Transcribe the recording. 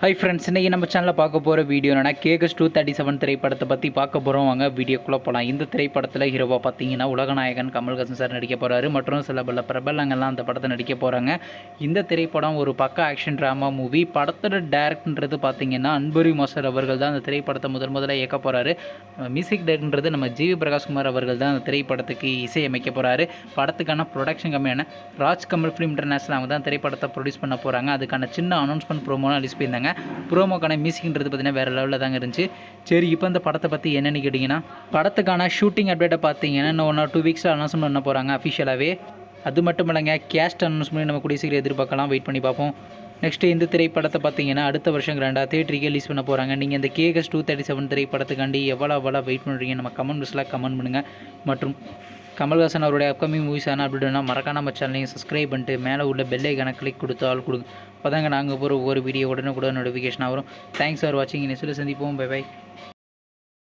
Hi friends இன்றைக்கி நம்ம சேனலில் பார்க்க போகிற வீடியோ என்னென்னா கேகஸ் டூ தேர்ட்டி செவன் திரைப்படத்தை பற்றி பார்க்க போகிறோம் வாங்க வீடியோக்குள்ளே போகலாம் இந்த திரைப்படத்தில் ஹீரோவாக பார்த்தீங்கன்னா உலகநாயகன் கமல்ஹாசன் சார் நடிக்க போகிறாரு மற்றும் சில பல பிரபலங்கள்லாம் அந்த படத்தை நடிக்க போகிறாங்க இந்த திரைப்படம் ஒரு பக்க ஆக்ஷன் ட்ராமா மூவி படத்தோட டேரக்ட்ன்றது பார்த்தீங்கன்னா அன்புரி மாஸ்டர் அவர்கள் தான் அந்த திரைப்படத்தை முதல் முதல்ல இயக்க போகிறாரு மியூசிக் டைரக்டர்ன்றது நம்ம ஜிவி பிரகாஷ்குமார் அவர்கள் தான் அந்த திரைப்படத்துக்கு இசையமைக்க போகிறாரு படத்துக்கான ப்ரொடக்ஷன் கம்மியான ராஜ் கமல் ஃபிலிம் இன்டர்நேஷனல் அவங்க தான் திரைப்படத்தை ப்ரொடியூஸ் பண்ண போகிறாங்க அதுக்கான சின்ன அனௌன்ஸ்மெண்ட் ப்ரோமோலாம் ரிலீஸ் பண்ணியிருந்தாங்க ப்ரோமோக்கான மியூசிக்ன்றது பார்த்தீங்கன்னா வேறு லெவலில் தாங்க இருந்துச்சு. சரி இப்போ இந்த படத்தை பற்றி என்னென்னு கேட்டிங்கன்னா படத்துக்கான ஷூட்டிங் அப்டேட்டை பார்த்தீங்கன்னா இன்னும் ஒன் ஆர் டூ வீக்ஸில் அனௌன்ஸ்மெண்ட் பண்ண போகிறாங்க அஃபிஷியலாகவே அது மட்டும் இல்லைங்க கேஸ்ட் அனௌன்ஸ்மெண்ட் நம்ம கூடிய சீக்கிரம் எதிர்பார்க்கலாம். வெயிட் பண்ணி பார்ப்போம். நெக்ஸ்ட் இந்த திரைப்படத்தை பார்த்தீங்கன்னா அடுத்த வருஷம் கிராண்டாக தேட்டருக்கு ரிலீஸ் பண்ண போகிறாங்க நீங்கள் இந்த கேஎஸ் டூ தேர்ட்டி செவன் திரைப்படத்துக்காண்டி எவ்வளோ எவ்வளோ வெயிட் பண்ணுறீங்க நம்ம கமெண்ட் பாக்ஸில் கமெண்ட் பண்ணுங்கள் மற்றும் கமல்ஹாசன் அவருடைய அப்கமிங் மூவிஸான அப்படின்னா மறக்காம சேனலையும் சப்ஸ்கிரைப் பண்ணிட்டு மேலே உள்ள பெல்லைக்கான கிளிக் கொடுத்தால் கொடுங்க அப்போ தாங்க நாங்கள் போகிற ஒவ்வொரு வீடியோ உடனே கூட நோட்டிஃபிகேஷன் வரும். தேங்க்ஸ் ஃபார் வாட்சிங் நெக்ஸ்ட்டில் சந்திப்போம். By by